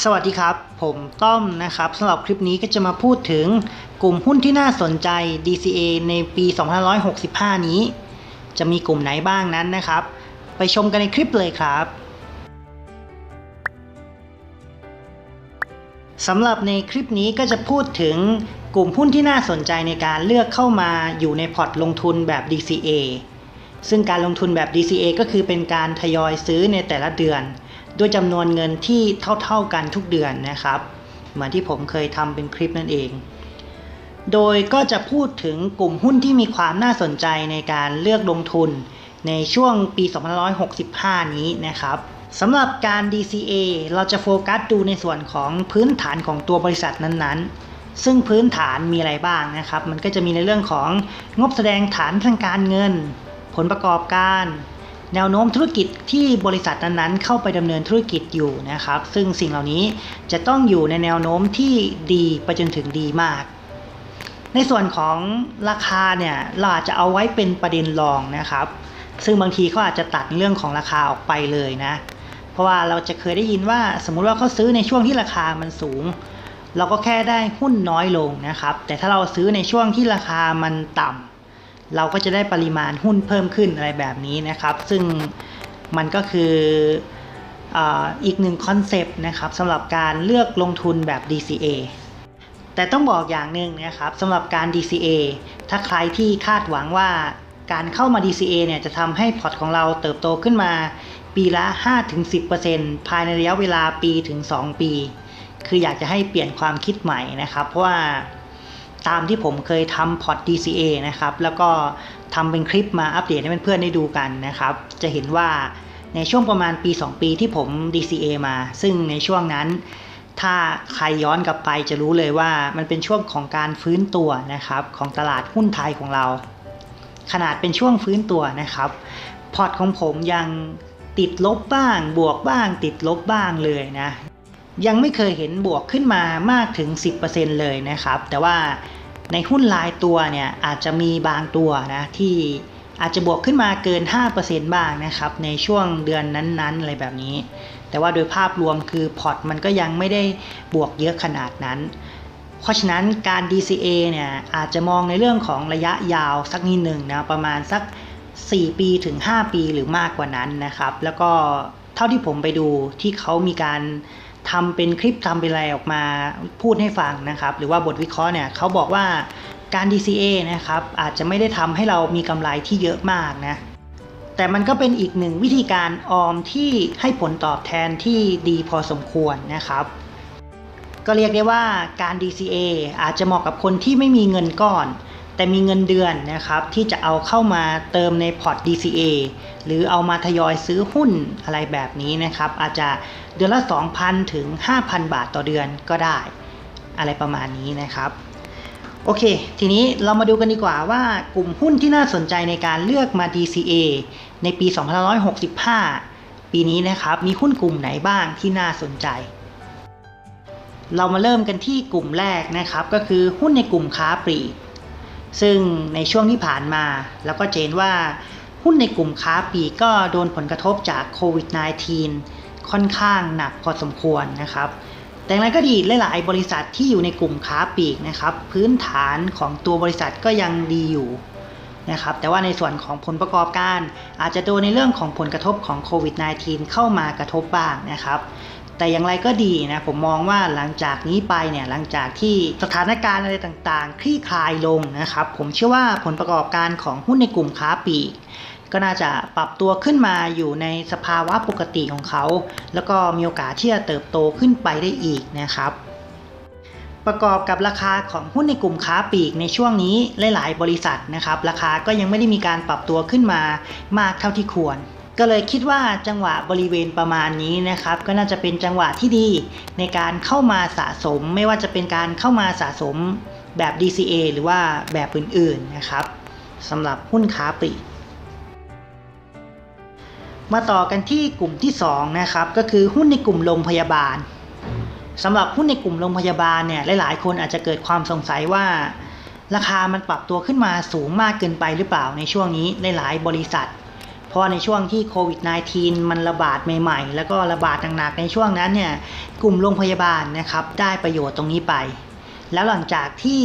สวัสดีครับ ผมต้อมนะครับสำหรับคลิปนี้ก็จะมาพูดถึงกลุ่มหุ้นที่น่าสนใจ DCA ในปี2565 นี้ จะมีกลุ่มไหนบ้างนั้นนะครับ ไปชมกันในคลิปเลยครับสำหรับในคลิปนี้ก็จะพูดถึงกลุ่มหุ้นที่น่าสนใจในการเลือกเข้ามาอยู่ในพอร์ตลงทุนแบบ DCA ซึ่งการลงทุนแบบ DCA ก็คือเป็นการทยอยซื้อในแต่ละเดือน ด้วยจำนวนเงินที่เท่าๆกันทุกเดือนนะครับ เหมือนที่ผมเคยทำเป็นคลิปนั่นเอง โดยก็จะพูดถึงกลุ่มหุ้นที่มีความน่าสนใจในการเลือกลงทุนในช่วงปี 2565 นี้นะครับสำหรับการ DCA เราจะโฟกัสดูในส่วนของพื้นฐานของตัวบริษัทนั้นๆ ซึ่งพื้นฐานมีอะไรบ้างนะครับ มันก็จะมีในเรื่องของงบแสดงฐานทางการเงิน ผลประกอบการ แนวโน้มธุรกิจที่บริษัทนั้นๆเข้าไปดำเนินธุรกิจอยู่นะครับ ซึ่งสิ่งเหล่านี้จะต้องอยู่ในแนวโน้มที่ดีไปจนถึงดีมาก ในส่วนของราคาเนี่ยเราอาจจะเอาไว้เป็นประเด็นรองนะครับ ซึ่งบางทีเขาอาจจะตัดเรื่องของราคาออกไปเลยนะ เพราะว่าเราจะเคยได้ยินว่าสมมุติว่าเขาซื้อในช่วงที่ราคามันสูง เราก็แค่ได้หุ้นน้อยลงนะครับ แต่ถ้าเราซื้อในช่วงที่ราคามันต่ำ เราก็จะได้ปริมาณหุ้นเพิ่มขึ้นอะไรแบบนี้นะครับ ซึ่งมันก็คืออีกหนึ่งคอนเซปต์นะครับสำหรับการเลือกลงทุนแบบ DCA แต่ต้องบอกอย่างหนึ่งนะครับสำหรับการ DCA ถ้าใครที่คาดหวังว่าการเข้ามา DCA เนี่ยจะทำให้พอร์ตของเราเติบโตขึ้นมา ปีละ 5-10%ภายในระยะเวลาปีถึง 2 ปี คืออยากจะให้เปลี่ยนความคิดใหม่นะครับ เพราะว่า ตามที่ผมเคยทำพอร์ต DCA นะครับ แล้วก็ทำเป็นคลิปมาอัปเดตให้เพื่อนๆได้ดูกันนะครับ จะเห็นว่าในช่วงประมาณปี 2 ปีที่ผม DCA มา ซึ่งในช่วงนั้น ถ้าใครย้อนกลับไปจะรู้เลยว่ามันเป็นช่วงของการฟื้นตัวนะครับ ของตลาดหุ้นไทยของเรา ขนาดเป็นช่วงฟื้นตัวนะครับ พอร์ตของผมยังติดลบบ้าง บวกบ้าง ติดลบบ้างเลยนะ ยังไม่เคยเห็นบวกขึ้นมามากถึง 10%เลยนะครับ แต่ว่าในหุ้นรายตัวเนี่ยอาจจะมีบางตัวนะที่อาจจะบวกขึ้นมาเกิน 5%บ้างนะครับ ในช่วงเดือนนั้นๆ อะไรแบบนี้ แต่ว่าโดยภาพรวมคือพอร์ตมันก็ยังไม่ได้บวกเยอะขนาดนั้น เพราะฉะนั้นการ DCA เนี่ยอาจจะมองในเรื่องของระยะยาวสักนิดหนึ่งนะประมาณสัก 4 ปีถึง 5 ปีหรือมากกว่านั้นนะครับ แล้วก็เท่าที่ผมไปดูที่เขามีการ ทำเป็นคลิปทำเป็นอะไรออกมาพูดให้ฟังนะครับ หรือว่าบทวิเคราะห์เนี่ยเขาบอกว่าการ DCA นะครับอาจจะไม่ได้ทำให้เรามีกำไรที่เยอะมากนะแต่มันก็เป็นอีกหนึ่งวิธีการออมที่ให้ผลตอบแทนที่ดีพอสมควรนะครับ ก็เรียกได้ว่าการ DCA อาจจะเหมาะกับคนที่ไม่มีเงินก้อน แต่มีเงินเดือนนะครับที่จะเอาเข้ามาเติมในพอร์ต DCA หรือเอามาทยอยซื้อหุ้นอะไรแบบนี้นะครับ อาจจะเดือนละ 2,000 ถึง 5,000 บาทต่อเดือนก็ได้ อะไรประมาณนี้นะครับ โอเค ทีนี้เรามาดูกันดีกว่าว่ากลุ่มหุ้นที่น่าสนใจในการเลือกมา DCA ในปี 2565 ปีนี้นะครับ มีหุ้นกลุ่มไหนบ้างที่น่าสนใจเรามาเริ่มกันที่กลุ่มแรกนะครับ ก็คือหุ้นในกลุ่มค้าปลีก ซึ่งในช่วงที่ผ่านมาแล้วก็เจนว่าหุ้นในกลุ่มค้าปีกก็โดนผลกระทบจากโควิด -19 ค่อนข้างหนักพอสมควรนะครับ แต่อย่างไรก็ดีหลายๆบริษัทที่อยู่ในกลุ่มค้าปีกนะครับ พื้นฐานของตัวบริษัทก็ยังดีอยู่นะครับแต่ว่าในส่วนของผลประกอบการ อาจจะโดนในเรื่องของผลกระทบของโควิด -19 เข้ามากระทบบ้างนะครับ แต่อย่างไรก็ดีนะผมมองว่าหลังจากนี้ไปเนี่ยหลังจากที่สถานการณ์อะไรต่างๆ คลี่คลายลงนะครับ ผมเชื่อว่าผลประกอบการของหุ้นในกลุ่มค้าปลีกก็น่าจะปรับตัวขึ้นมาอยู่ในสภาวะปกติของเขา แล้วก็มีโอกาสที่จะเติบโตขึ้นไปได้อีกนะครับ ประกอบกับราคาของหุ้นในกลุ่มค้าปลีกในช่วงนี้หลาย ๆ บริษัทนะครับ ราคาก็ยังไม่ได้มีการปรับตัวขึ้นมามากเท่าที่ควร ก็เลยคิดว่าจังหวะบริเวณประมาณนี้นะครับ ก็น่าจะเป็นจังหวะที่ดีในการเข้ามาสะสม ไม่ว่าจะเป็นการเข้ามาสะสมแบบ DCA หรือว่าแบบอื่นๆนะครับสำหรับหุ้นค้าปลีกมาต่อกันที่กลุ่มที่2นะครับก็คือหุ้นในกลุ่มโรงพยาบาลสำหรับหุ้นในกลุ่มโรงพยาบาลเนี่ยหลายๆ คนอาจจะเกิดความสงสัยว่า ราคามันปรับตัวขึ้นมาสูงมากเกินไปหรือเปล่าในช่วงนี้หลายๆบริษัท พราะในช่วงที่โควิด -19 มันระบาดใหม่ ๆ แล้วก็ระบาดหนักๆในช่วงนั้นเนี่ยกลุ่มโรงพยาบาลนะครับได้ประโยชน์ตรงนี้ไป แล้วหลังจากที่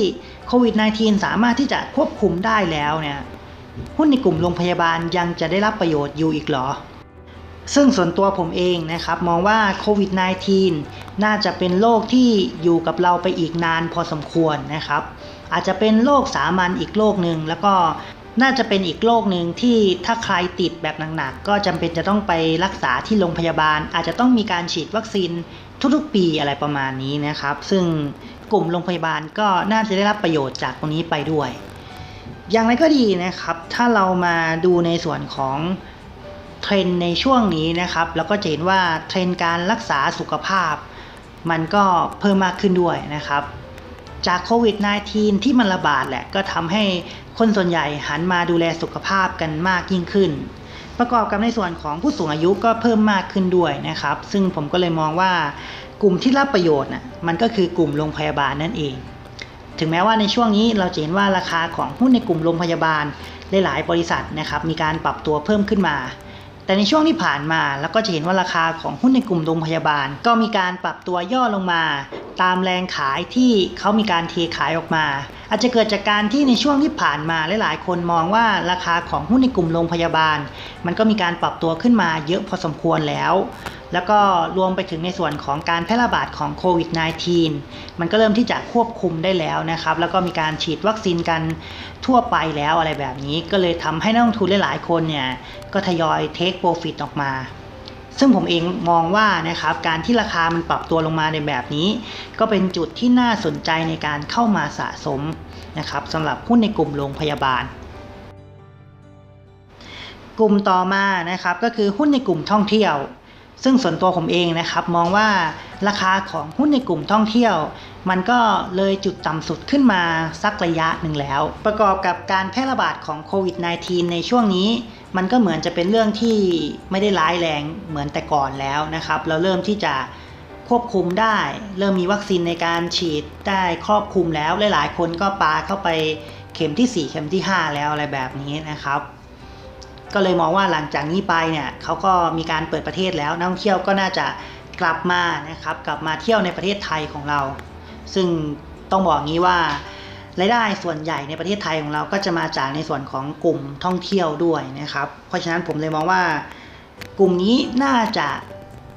โควิด -19 สามารถที่จะควบคุมได้แล้วเนี่ยหุ้นในกลุ่มโรงพยาบาลยังจะได้รับประโยชน์อยู่อีกหรอ ซึ่งส่วนตัวผมเองนะครับมองว่าโควิด -19 น่าจะเป็นโรคที่อยู่กับเราไปอีกนานพอสมควรนะครับ อาจจะเป็นโรคสามัญอีกโรคหนึ่งแล้วก็ น่าจะเป็นอีกโรคหนึ่งที่ถ้าใครติดแบบหนักๆก็จำเป็นจะต้องไปรักษาที่โรงพยาบาล อาจจะต้องมีการฉีดวัคซีนทุกๆปีอะไรประมาณนี้นะครับ ซึ่งกลุ่มโรงพยาบาลก็น่าจะได้รับประโยชน์จากตรงนี้ไปด้วย อย่างไรก็ดีนะครับ ถ้าเรามาดูในส่วนของเทรนในช่วงนี้นะครับแล้วก็จะเห็นว่าเทรนการรักษาสุขภาพ มันก็เพิ่มมากขึ้นด้วยนะครับ จากโควิด -19 ที่มันระบาดแหละก็ทำให้คนส่วนใหญ่หันมาดูแลสุขภาพกันมากยิ่งขึ้น ประกอบกับในส่วนของผู้สูงอายุก็เพิ่มมากขึ้นด้วยนะครับ ซึ่งผมก็เลยมองว่ากลุ่มที่รับประโยชน์น่ะมันก็คือกลุ่มโรงพยาบาลนั่นเอง ถึงแม้ว่าในช่วงนี้เราจะเห็นว่าราคาของหุ้นในกลุ่มโรงพยาบาลหลายๆบริษัทนะครับมีการปรับตัวเพิ่มขึ้นมา แต่ในช่วงที่ผ่านมาแล้วก็จะเห็นว่าราคาของหุ้นในกลุ่มโรงพยาบาล ก็มีการปรับตัวย่อลงมา ตามแรงขายที่เขามีการเทขายออกมา อาจจะเกิดจากการที่ในช่วงที่ผ่านมาหลายๆ คนมองว่าราคาของหุ้นในกลุ่มโรงพยาบาล มันก็มีการปรับตัวขึ้นมาเยอะพอสมควรแล้ว แล้วก็รวมไปถึงในส่วนของการแพร่ระบาดของโควิด -19 มันก็เริ่มที่จะควบคุมได้แล้วนะครับ แล้วก็มีการฉีดวัคซีนกันทั่วไปแล้วอะไรแบบนี้ ก็เลยทำให้นักลงทุนหลายๆคนเนี่ย ก็ทยอยเทคโปรฟิตออกมา ซึ่งผมเองมองว่านะครับ การที่ราคามันปรับตัวลงมาในแบบนี้ ก็เป็นจุดที่น่าสนใจในการเข้ามาสะสมนะครับสำหรับหุ้นในกลุ่มโรงพยาบาลกลุ่มต่อมานะครับก็คือหุ้นในกลุ่มท่องเที่ยว ซึ่งส่วนตัวผมเองนะครับมองว่าราคาของหุ้นในกลุ่มท่องเที่ยว มันก็เลยจุดต่ำสุดขึ้นมาสักระยะหนึ่งแล้ว ประกอบกับการแพร่ระบาดของโควิด -19 ในช่วงนี้ มันก็เหมือนจะเป็นเรื่องที่ไม่ได้ร้ายแรงเหมือนแต่ก่อนแล้วนะครับ เราเริ่มที่จะควบคุมได้ เริ่มมีวัคซีนในการฉีดได้ครอบคลุมแล้วหลายๆ คนก็ปาเข้าไปเข็มที่ 4 เข็มที่ 5 แล้วอะไรแบบนี้นะครับ ก็เลยมองว่าหลังจากนี้ไปเนี่ยเขาก็มีการเปิดประเทศแล้วนักท่องเที่ยวก็น่าจะกลับมานะครับกลับมาเที่ยวในประเทศไทยของเรา ซึ่งต้องบอกงี้ว่ารายได้ส่วนใหญ่ในประเทศไทยของเราก็จะมาจากในส่วนของกลุ่มท่องเที่ยวด้วยนะครับ เพราะฉะนั้นผมเลยมองว่า กลุ่มนี้น่าจะ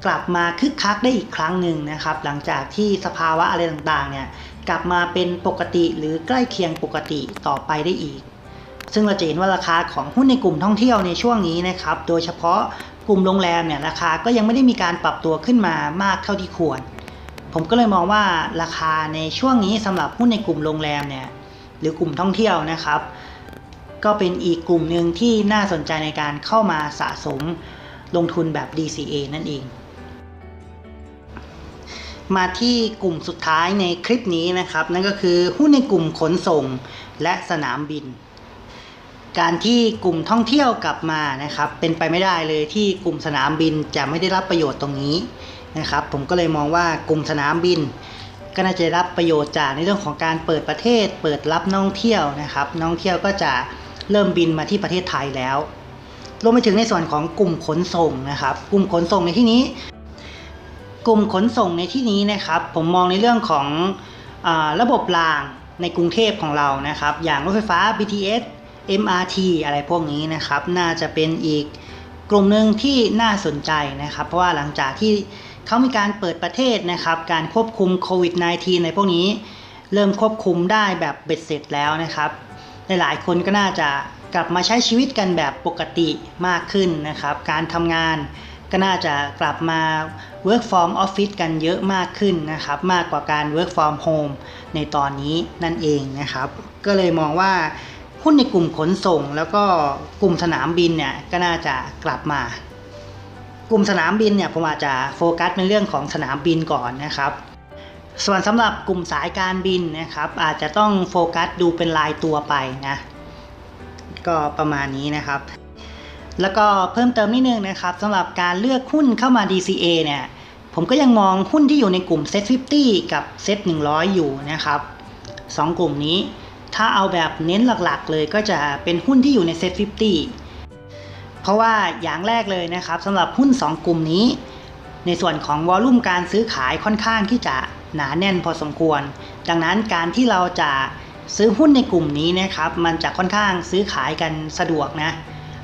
กลับมาคึกคักได้อีกครั้งหนึ่งนะครับ หลังจากที่สภาวะอะไรต่างๆเนี่ยกลับมาเป็นปกติหรือใกล้เคียงปกติต่อไปได้อีก ซึ่งเราจะเห็นว่าราคาของหุ้นในกลุ่มท่องเที่ยวในช่วงนี้นะครับ โดยเฉพาะกลุ่มโรงแรมเนี่ยราคาก็ยังไม่ได้มีการปรับตัวขึ้นมามากเท่าที่ควร ผมก็เลยมองว่าราคาในช่วงนี้สำหรับหุ้นในกลุ่มโรงแรมเนี่ยหรือกลุ่มท่องเที่ยวนะครับ ก็เป็นอีกกลุ่มหนึ่งที่น่าสนใจในการเข้ามาสะสมลงทุนแบบ DCA นั่นเอง มาที่กลุ่มสุดท้ายในคลิปนี้นะครับ นั่นก็คือหุ้นในกลุ่มขนส่งและสนามบิน การที่กลุ่มท่องเที่ยวกลับมานะครับ เป็นไปไม่ได้เลยที่กลุ่มสนามบินจะไม่ได้รับประโยชน์ตรงนี้นะครับ ผมก็เลยมองว่ากลุ่มสนามบิน ก็น่าจะรับประโยชน์จากในเรื่องของการเปิดประเทศ เปิดรับนักท่องเที่ยวนะครับนักท่องเที่ยวก็จะเริ่มบินมาที่ประเทศไทยแล้วรวมไปถึงในส่วนของกลุ่มขนส่งนะครับ กลุ่มขนส่งในที่นี้ กลุ่มขนส่งในที่นี้นะครับ ผมมองในเรื่องของอระบบรางในกรุงเทพของเรานะครับ อย่างรถไฟฟ้า BTS MRT อะไรพวกนี้นะครับ น่าจะเป็นอีกกลุ่มหนึ่งที่น่าสนใจนะครับ เพราะว่าหลังจากที่เขามีการเปิดประเทศนะครับ การควบคุมโควิด -19 ในพวกนี้ เริ่มควบคุมได้แบบเบ็ดเสร็จแล้วนะครับ หลายๆคนก็น่าจะกลับมาใช้ชีวิตกันแบบปกติมากขึ้นนะครับ การทำงานก็น่าจะกลับมา work from office กันเยอะมากขึ้นนะครับ มากกว่าการ work from home ในตอนนี้นั่นเองนะครับ ก็เลยมองว่า หุ้นในกลุ่มขนส่ง แล้วก็กลุ่มสนามบินเนี่ยก็น่าจะกลับมา กลุ่มสนามบินเนี่ยผมอาจจะโฟกัสในเรื่องของสนามบินก่อนนะครับ ส่วนสำหรับกลุ่มสายการบินนะครับ อาจจะต้องโฟกัสดูเป็นรายตัวไปนะก็ประมาณนี้นะครับ แล้วก็เพิ่มเติมนิดนึงนะครับสำหรับการเลือกหุ้นเข้ามา DCA เนี่ยผมก็ยังมองหุ้นที่อยู่ในกลุ่ม Set 50 กับ Set 100 อยู่นะครับสองกลุ่มนี้ ถ้าเอาแบบเน้นหลักๆ เลยก็จะเป็นหุ้นที่อยู่ใน Set 50 เพราะว่าอย่างแรกเลยนะครับสำหรับหุ้น 2 กลุ่มนี้ ในส่วนของวอลลุ่มการซื้อขายค่อนข้างที่จะหนาแน่นพอสมควร ดังนั้นการที่เราจะซื้อหุ้นในกลุ่มนี้นะครับ มันจะค่อนข้างซื้อขายกันสะดวกนะ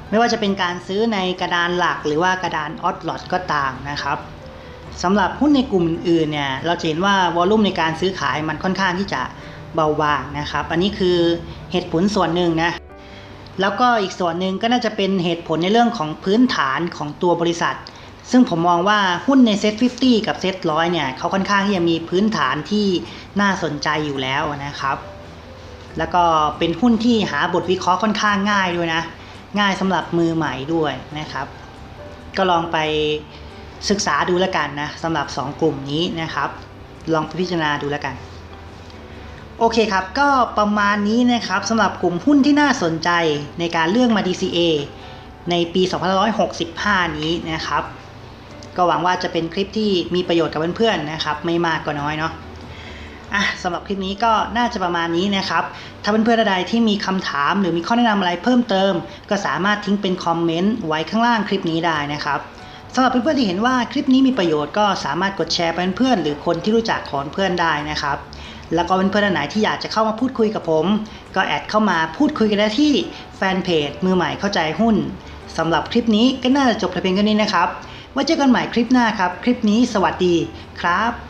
ไม่ว่าจะเป็นการซื้อในกระดานหลักหรือว่ากระดานออตลอตก็ตามนะครับสำหรับหุ้นในกลุ่มอื่นเนี่ยเราจะเห็นว่าวอลลุ่มในการซื้อขายมันค่อนข้างที่จะ เบาบางนะครับ อันนี้คือเหตุผลส่วนหนึ่งนะแล้วก็อีกส่วนหนึ่งก็น่าจะเป็นเหตุผลในเรื่องของพื้นฐานของตัวบริษัท ซึ่งผมมองว่าหุ้นในเซ็ต50 กับเซ็ตร้อยเนี่ยเขาค่อนข้างที่จะมีพื้นฐานที่น่าสนใจอยู่แล้วนะครับ แล้วก็เป็นหุ้นที่หาบทวิเคราะห์ค่อนข้างง่ายด้วยนะ ง่ายสำหรับมือใหม่ด้วยนะครับ ก็ลองไปศึกษาดูแล้วกันนะสำหรับ 2 กลุ่มนี้นะครับ ลองไปพิจารณาดูแล้วกัน โอเคครับ ก็ประมาณนี้นะครับสำหรับกลุ่มหุ้นที่น่าสนใจในการเลือกมา DCA ในปี2565 นี้นะครับ ก็หวังว่าจะเป็นคลิปที่มีประโยชน์กับเพื่อนๆนะครับ ไม่มากก็น้อยเนาะอะสำหรับคลิปนี้ก็น่าจะประมาณนี้นะครับ ถ้าเพื่อนๆใดที่มีคำถามหรือมีข้อแนะนำอะไรเพิ่มเติม ก็สามารถทิ้งเป็นคอมเมนต์ไว้ข้างล่างคลิปนี้ได้นะครับสำหรับเพื่อนๆที่เห็นว่าคลิปนี้มีประโยชน์ก็สามารถกดแชร์ไปเพื่อนๆหรือคนที่รู้จักของเพื่อนได้นะครับ แล้วก็เพื่อนๆไหนที่อยากจะเข้ามาพูดคุยกับผม ก็แอดเข้ามาพูดคุยกันได้ที่แฟนเพจมือใหม่เข้าใจหุ้นสำหรับคลิปนี้ก็น่าจะจบเพียงแค่นี้นะครับไว้เจอกันใหม่คลิปหน้าครับ คลิปนี้สวัสดีครับ